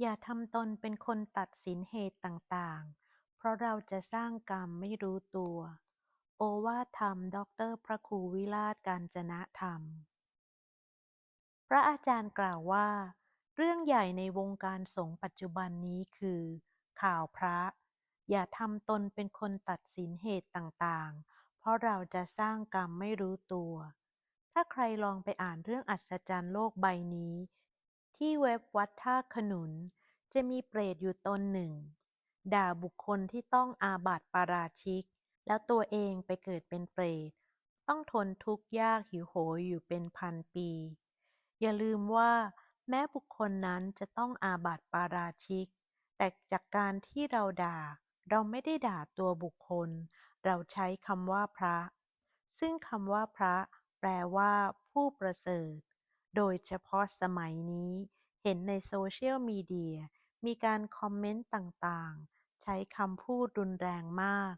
อย่าทำตนเป็นคนตัดสินเหตุต่างๆ เพราะเราจะสร้างกรรมไม่รู้ตัว โอวาทธรรมด็อกเตอร์พระครูวิราชกาญจนะธรรม พระอาจารย์กล่าวว่า เรื่องใหญ่ในวงการสงฆ์ปัจจุบันนี้คือ ข่าวพระ อย่าทำตนเป็นคนตัดสินเหตุต่างๆ เพราะเราจะสร้างกรรมไม่รู้ตัว ถ้าใครลองไปอ่านเรื่องอัศจรรย์โลกใบนี้ ที่เว็บวัดท่าขนุน จะมีเปรตอยู่ตนหนึ่ง ด่าบุคคลที่ต้องอาบัติปาราชิก แล้วตัวเองไปเกิดเป็นเปรต ต้องทนทุกข์ยากหิวโหยอยู่เป็นพันปี อย่าลืมว่า แม้บุคคลนั้นจะต้องอาบัติปาราชิก แต่จากการที่เราด่า เราไม่ได้ด่าตัวบุคคล เราใช้คำว่าพระ ซึ่งคำว่าพระ แปลว่า ผู้ประเสริฐ โดยเฉพาะสมัยนี้ เห็นในโซเชียลมีเดีย มีการคอมเมนต์ต่างๆ ใช้คำพูดรุนแรงมาก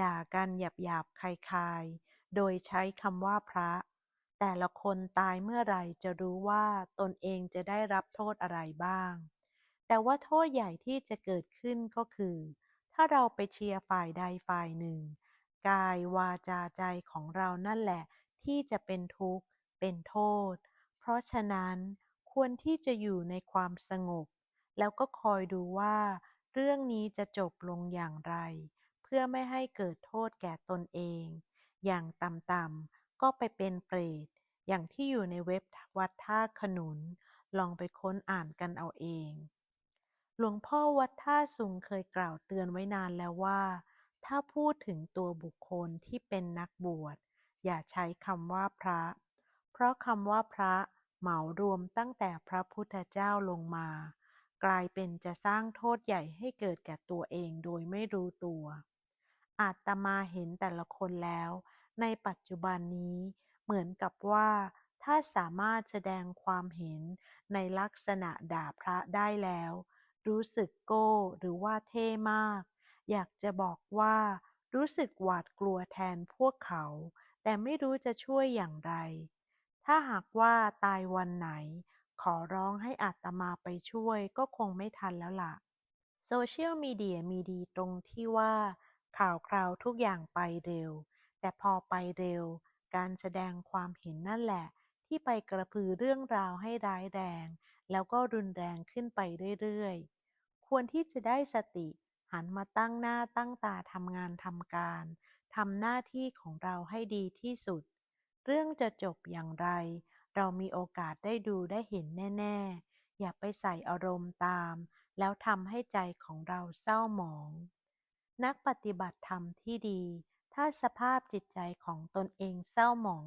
ด่ากันหยาบๆ คายๆ โดยใช้คำว่าพระ แต่ละคนตายเมื่อไหร่จะรู้ว่าตนเองจะได้รับโทษอะไรบ้าง แต่ว่าโทษใหญ่ที่จะเกิดขึ้นก็คือ ถ้าเราไปเชียร์ฝ่ายใดฝ่ายหนึ่ง กายวาจาใจของเรานั่นแหละที่จะเป็นทุกข์ เป็นโทษ ราะฉะนั้นควรที่จะอยู่ในความสงบ แล้วก็คอยดูว่า เรื่องนี้จะจบลงอย่างไร เพื่อไม่ให้เกิดโทษแก่ตนเอง อย่างต่ำๆก็ไปเป็นเปรต อย่างที่อยู่ในเว็บวัดท่าขนุน ลองไปค้นอ่านกันเอาเอง หลวงพ่อวัดท่าสุงเคยกล่าวเตือนไว้นานแล้วว่า ถ้าพูดถึงตัวบุคคลที่เป็นนักบวช อย่าใช้คำว่าพระ เพราะคำว่าพระ เหมารวมตั้งแต่พระพุทธเจ้าลงมา กลายเป็นจะสร้างโทษใหญ่ให้เกิดแก่ตัวเองโดยไม่รู้ตัว อาตมาเห็นแต่ละคนแล้ว ในปัจจุบันนี้ เหมือนกับว่าถ้าสามารถแสดงความเห็นในลักษณะด่าพระได้แล้ว รู้สึกโก้หรือว่าเท่มาก อยากจะบอกว่า รู้สึกหวาดกลัวแทนพวกเขา แต่ไม่รู้จะช่วยอย่างไร ถ้าหากว่าตายวันไหน ขอร้องให้อาตมาไปช่วยก็คงไม่ทันแล้วล่ะ โซเชียลมีเดียมีดีตรงที่ว่า ข่าวคราวทุกอย่างไปเร็ว แต่พอไปเร็ว การแสดงความเห็นนั่นแหละ ที่ไปกระพือเรื่องราวให้ร้ายแรง แล้วก็รุนแรงขึ้นไปเรื่อยๆ ควรที่จะได้สติหันมาตั้งหน้าตั้งตาทำงานทำการทำหน้าที่ของเราให้ดีที่สุด เรื่องจะจบอย่างไร เรามีโอกาสได้ดูได้เห็นแน่ ๆ อย่าไปใส่อารมณ์ตาม แล้วทำให้ใจของเราเศร้าหมอง นักปฏิบัติธรรมที่ดี ถ้าสภาพจิตใจของตนเองเศร้าหมอง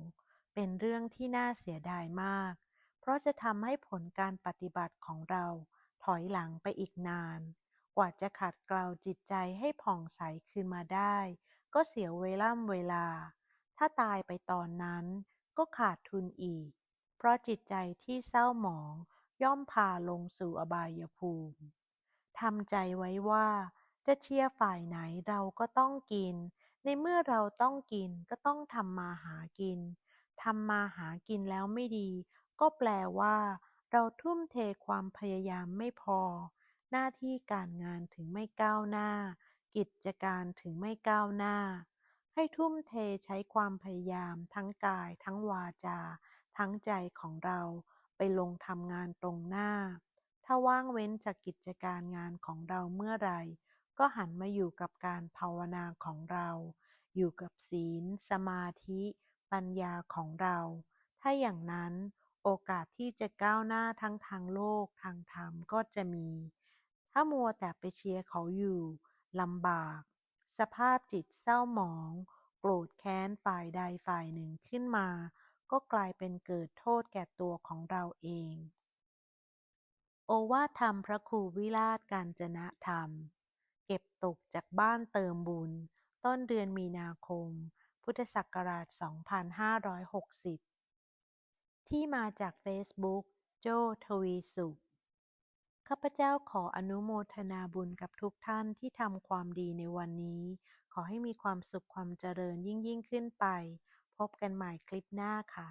เป็นเรื่องที่น่าเสียดายมาก เพราะจะทำให้ผลการปฏิบัติของเราถอยหลังไปอีกนาน กว่าจะขัดเกลาจิตใจให้ผ่องใสคืนมาได้ ก็เสียเวล่ำเวลา ถ้าตายไปตอนนั้น ก็ขาดทุนอีก เพราะจิตใจที่เศร้าหมองย่อมพาลงสู่อบายภูมิทำใจไว้ว่า จะเชียร์ฝ่ายไหนเราก็ต้องกิน ในเมื่อเราต้องกินก็ต้องทำมาหากินทำมาหากินแล้วไม่ดี ก็แปลว่า เราทุ่มเทความพยายามไม่พอ หน้าที่การงานถึงไม่ก้าวหน้า กิจการถึงไม่ก้าวหน้า ให้ทุ่มเทใช้ความพยายามทั้งกาย ทั้งวาจา ทั้งใจของเราไปลงทำงานตรงหน้า ถ้าว่างเว้นจากกิจการงานของเราเมื่อไรก็หันมาอยู่กับการภาวนาของเรา อยู่กับศีล สมาธิ ปัญญาของเรา ถ้าอย่างนั้นโอกาสที่จะก้าวหน้าทั้งทางโลกทางธรรมก็จะมี ถ้ามัวแต่ไปเชียร์เขาอยู่ลำบาก สภาพจิตเศร้าหมอง โกรธแค้นฝ่ายใดฝ่ายหนึ่งขึ้นมา ก็กลายเป็นเกิดโทษแก่ตัวของเราเอง โอวาทธรรมพระครูวิราชกาญจนะธรรม เก็บตกจากบ้านเติมบุญ ต้นเดือนมีนาคม พุทธศักราช 2560 ที่มาจากเฟซบุ๊กโจ้ทวีสุข ข้าพเจ้าขออนุโมทนาบุญกับทุกท่านที่ทำความดีในวันนี้ ขอให้มีความสุขความเจริญยิ่งยิ่งขึ้นไป พบกันใหม่คลิปหน้าค่ะ